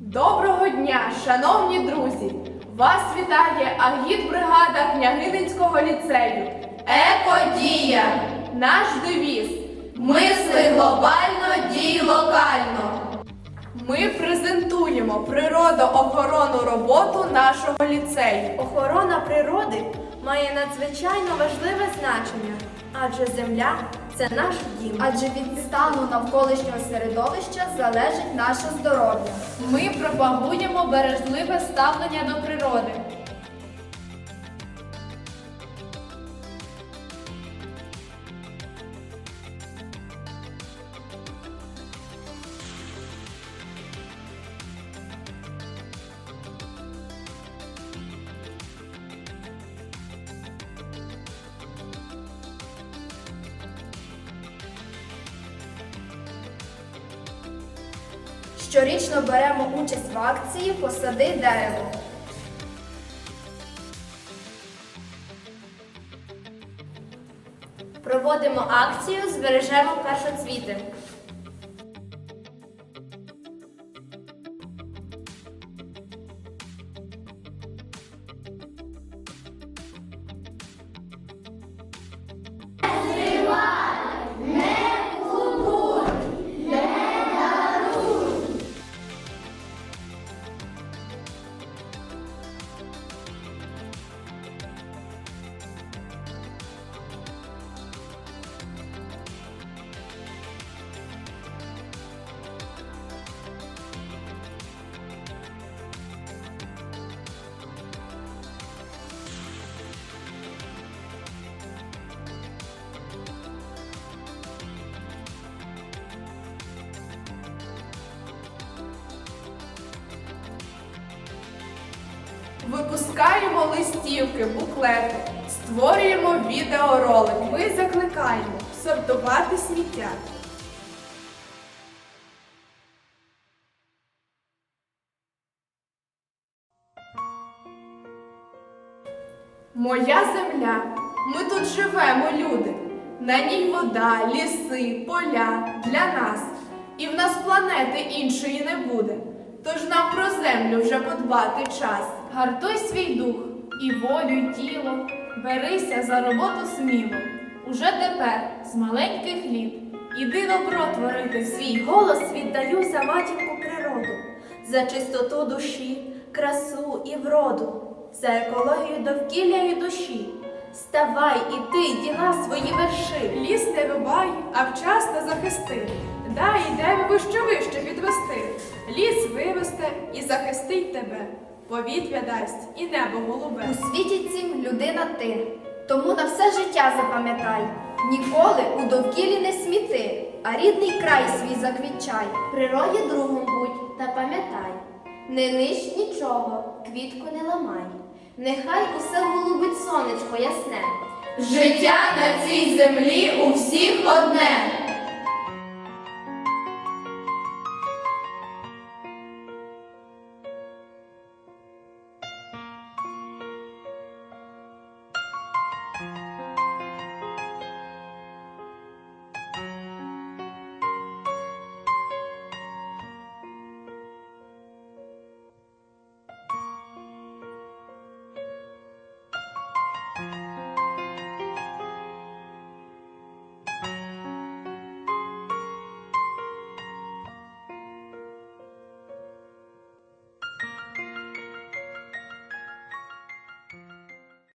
Доброго дня, шановні друзі! Вас вітає агітбригада княгининського ліцею. Екодія. Наш девіз. Мисли глобально, дій локально. Ми презентуємо природоохоронну роботу нашого ліцею. Охорона природи має надзвичайно важливе значення, адже земля це наш дім. Адже від стану навколишнього середовища залежить наше здоров'я. Ми пропагуємо бережливе ставлення до природи. Щорічно беремо участь в акції Посади дерево. Проводимо акцію Збережемо першоцвіти. Випускаємо листівки, буклети, створюємо відеоролик. Ми закликаємо сортувати сміття. Моя земля, ми тут живемо, люди. На ній вода, ліси, поля для нас. І в нас планети іншої не буде. Тож нам про землю вже подбати час. Гартуй свій дух і волю, і тіло, берися за роботу сміло. Уже тепер, з маленьких літ, іди добро творити свій Голос віддаю за матінку природу, за чистоту душі, красу і вроду, за екологію довкілля і душі. Ставай і ти діла свої верши. Ліс не рубай, а вчасно захисти. Дай дерево що вище відвести. Ліс виросте і захистить тебе. Повітря дасть і небо голубе. У світі цім людина ти. Тому на все життя запам'ятай. Ніколи у довкіллі не сміти, а рідний край свій заквітчай. Природі другом будь та пам'ятай, не нищ нічого, квітку не ламай. Нехай усе голубить сонечко ясне. Життя на цій землі у всіх одне.